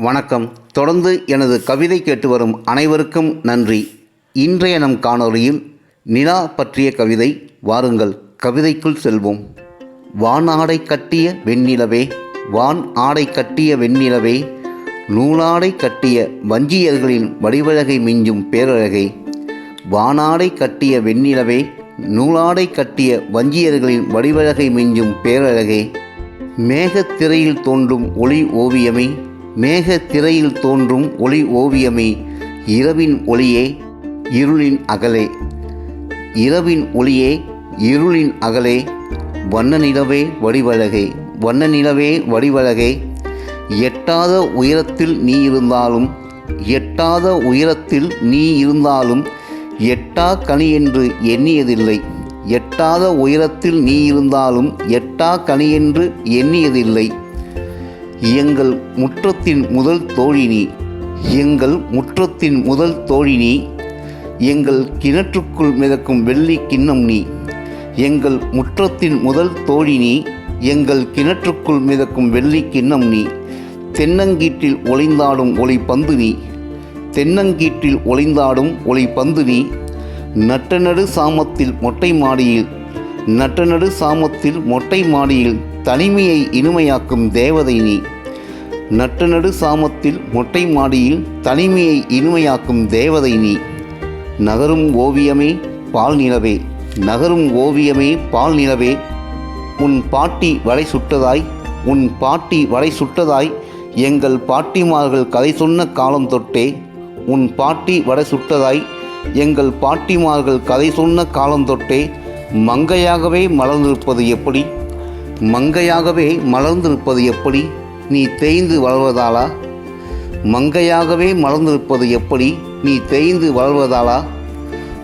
வணக்கம். தொடர்ந்து எனது கவிதை கேட்டு வரும் அனைவருக்கும் நன்றி. இன்றைய நம் காணொலியில் நிலா பற்றிய கவிதை வாருங்கள். கவிதைக்குள் செல்வோம். வான் ஆடை கட்டிய வெண்ணிலவே வான் ஆடை கட்டிய வெண்ணிலவே நூலாடை கட்டிய வஞ்சியர்களின் வடிவழகை மிஞ்சும் பேரழகை. வானாடை கட்டிய வெண்ணிலவே நூலாடை கட்டிய வஞ்சியர்களின் வடிவழகை மிஞ்சும் பேரழகே. மேகத்திரையில் தோன்றும் ஒளி ஓவியமே மேகத்திரையில் தோன்றும் ஒளி ஓவியமே இரவின் ஒளியே இருளின் அகலே. இரவின் ஒளியே இருளின் அகலே. வண்ண நிலவே வடிவழகே வண்ண நிலவே வடிவழகே. எட்டாத உயரத்தில் நீ இருந்தாலும் எட்டாத உயரத்தில் நீ இருந்தாலும் எட்டா கனி என்று எண்ணியதில்லை. எட்டாத உயரத்தில் நீ இருந்தாலும் எட்டா கனி என்று எண்ணியதில்லை. எங்கள் முற்றத்தின் முதல் தோழினி எங்கள் முற்றத்தின் முதல் தோழினி எங்கள் கிணற்றுக்குள் மிதக்கும் வெள்ளி கிண்ணம் நீ. எங்கள் முற்றத்தின் முதல் தோழினி எங்கள் கிணற்றுக்குள் மிதக்கும் வெள்ளி கிண்ணம் நீ. தென்னங்கீட்டில் ஒளிந்தாடும் ஒளி பந்து நீ. தென்னங்கீட்டில் ஒளிந்தாடும் ஒளி பந்து நீ. நட்டநடு சாமத்தில் மொட்டை மாடியில். நட்டநடு சாமத்தில் மொட்டை மாடியில் தனிமையை இனிமையாக்கும் தேவதை நீ. நட்டநடு சாமத்தில் மொட்டை மாடியில் தனிமையை இனிமையாக்கும் தேவதை நீ. நகரும் ஓவியமே பால் நிலவே நகரும் ஓவியமே பால் நிலவே. உன் பாட்டி வடை சுட்டதாய் உன் பாட்டி வடை சுட்டதாய் எங்கள் பாட்டிமார்கள் கதை சொன்ன காலம் தொட்டே. உன் பாட்டி வடை சுட்டதாய் எங்கள் பாட்டிமார்கள் கதை சொன்ன காலம் தொட்டே. மங்கையாகவே மலர்ந்திருப்பது எப்படி? மங்கையாகவே மலர்ந்திருப்பது எப்படி? நீ தேய்ந்து வளர்வதாலா? மங்கையாகவே மலர்ந்திருப்பது எப்படி? நீ தேய்ந்து வளர்வதாலா?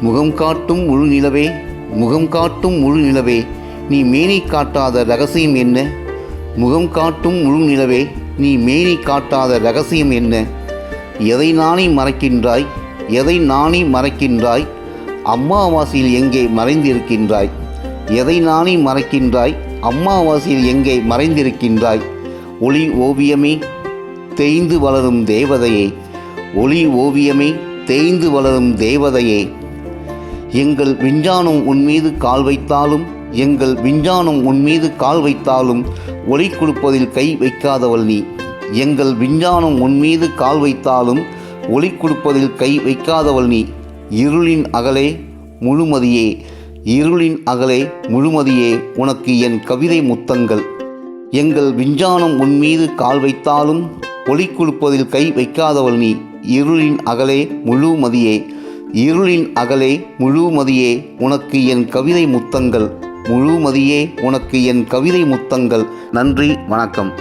முகம் காட்டும் முழு நிலவே முகம் காட்டும் முழு நிலவே நீ மேனி காட்டாத ரகசியம் என்ன? முகம் காட்டும் முழு நிலவே நீ மேனி காட்டாத ரகசியம் என்ன? எதை நானே மறைக்கின்றாய்? எதை நானே மறைக்கின்றாய்? அம்மாவாசையில் எங்கே மறைந்திருக்கின்றாய்? எதை நானே மறைக்கின்றாய்? அம்மாவாசையில் எங்கே மறைந்திருக்கின்றாய்? ஒளி ஓவியமே தேய்ந்து வளரும் தேவதையே. ஒளி ஓவியமே தேய்ந்து வளரும் தேவதையே. எங்கள் விஞ்ஞானம் உன்மீது கால் வைத்தாலும் எங்கள் விஞ்ஞானம் உன் மீது கால் வைத்தாலும் ஒளி கொடுப்பதில் கை வைக்காதவள் நீ. எங்கள் விஞ்ஞானம் உன் மீது கால் வைத்தாலும் ஒளி கொடுப்பதில் கை வைக்காதவள் நீ. இருளின் அகலே முழுமதியே. இருளின் அகலே முழுமதியே உனக்கு என் கவிதை முத்தங்கள். எங்கள் விஞ்ஞானம் உன் மீது கால் வைத்தாலும் ஒளி கொடுப்பதில் கை வைக்காதவள் நீ. இருளின் அகலே முழுமதியே இருளின் அகலே முழுமதியே உனக்கு என் கவிதை முத்தங்கள். முழுமதியே உனக்கு என் கவிதை முத்தங்கள். நன்றி வணக்கம்.